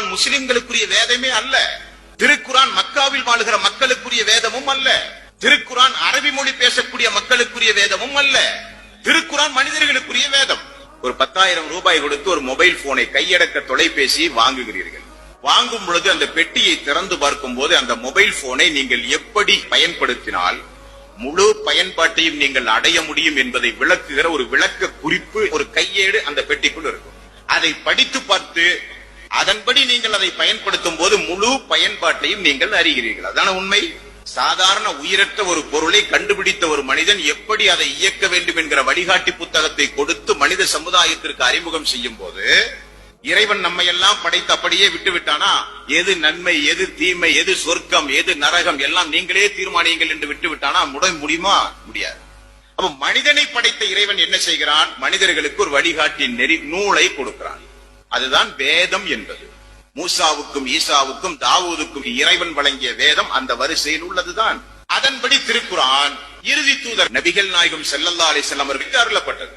திருக்குரான் முஸ்லிம்களுக்குரிய வேதமே அல்ல. திருக்குரான் மக்காவில் வாழுகிற மக்களுக்குரிய வேதமும் அல்ல. திருக்குரான் அரபி மொழி பேசக்கூடிய மக்களுக்குரிய வேதமும் அல்ல. திருக்குரான் மனிதர்களுக்குரிய வேதம். ஒரு பத்தாயிரம் ரூபாய் கொடுத்து ஒரு மொபைல் போனை கையடக்க தொலைபேசியை வாங்குகிறீர்கள். வாங்கும் பொழுது அந்த பெட்டியை திறந்து பார்க்கும் போது அந்த மொபைல் போனை நீங்கள் எப்படி பயன்படுத்தினால் முழு பயன்பாட்டையும் நீங்கள் அடைய முடியும் என்பதை விளக்குகிற ஒரு விளக்க குறிப்பு ஒரு கையேடு அந்த பெட்டிக்குள் இருக்கும். அதை படித்து பார்த்து அதன்படி நீங்கள் அதை பயன்படுத்தும் போது முழு பயன்பாட்டையும் நீங்கள் அறிகிறீர்கள். அதான உண்மை? சாதாரண உயிரற்ற ஒரு பொருளை கண்டுபிடித்த ஒரு மனிதன் எப்படி அதை இயக்க வேண்டும் என்கிற வழிகாட்டி புத்தகத்தை கொடுத்து மனித சமுதாயத்திற்கு அறிமுகம் செய்யும் போது இறைவன் நம்மை எல்லாம் படைத்து அப்படியே விட்டு விட்டானா எது நன்மை எது தீமை எது சொர்க்கம் எது நரகம் எல்லாம் நீங்களே தீர்மானியுங்கள் என்று விட்டு விட்டானா முட முடியுமா? முடியாது. அப்ப மனிதனை படைத்த இறைவன் என்ன செய்கிறான்? மனிதர்களுக்கு ஒரு வழிகாட்டி நெறி நூலை கொடுக்கிறான். அதுதான் வேதம் என்பது. மூசாவுக்கும் ஈசாவுக்கும் தாவூதுக்கும் இறைவன் வழங்கிய வேதம் அந்த வரிசையில் உள்ளதுதான். அதன்படி திருக்குரான் இறுதி தூதர் நபிகள் நாயகம் செல்லல்லா அலைஹி வஸல்லம் அவர்களுக்கு அருளப்பட்டது.